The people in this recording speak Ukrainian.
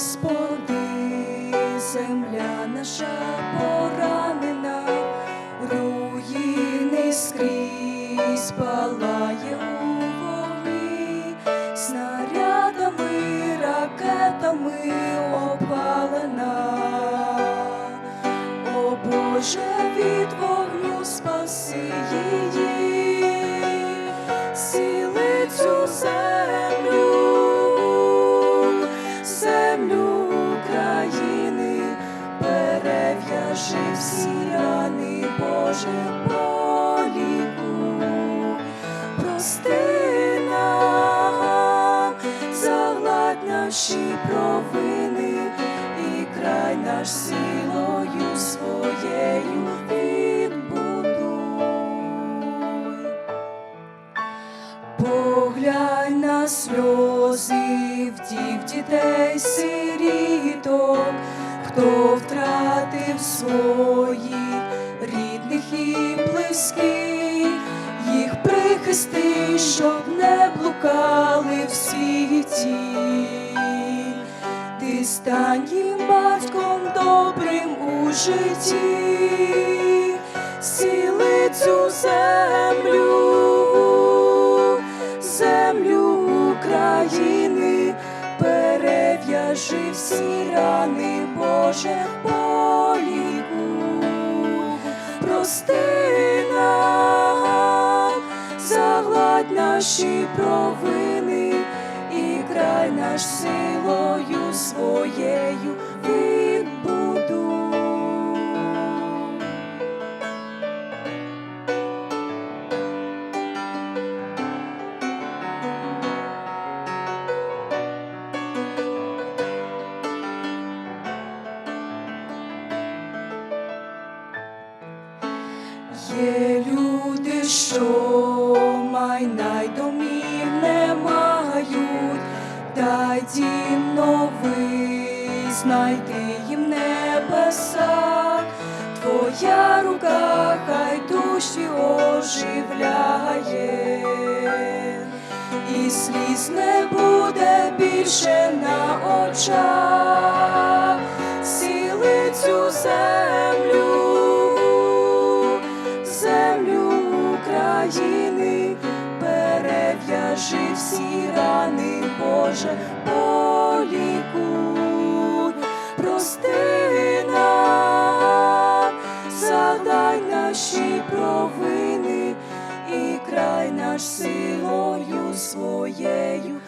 Господи, земля наша поранена, руїни скрізь палає у вогні, снарядами, ракетами опалена. О Боже, від вогню спаси її, сіли цю землю, перев'яжи всі рани, Боже, полікуй, прости нам, загладь наші провини і край наш силою своєю відбудуй. Поглянь на сльози вдів дітей сиріток, хто втратив своїх рідних і близьких, їх прихисти, щоб не блукали в світі. Ти стань їм батьком добрим у житті, сіли цю землю, землю України, перев'яжи всі рани, Боже, поліку, прости нам, загладь наші провини і край наш силою своєю Є люди, що майна й домів не мають, дай дім новий, знайди їм небеса, твоя рука хай душі оживляє, і сліз не буде більше на очах, України, перев'яжи всі рани, Боже, полікуй, прости нам, задай наші провини і край наш силою своєю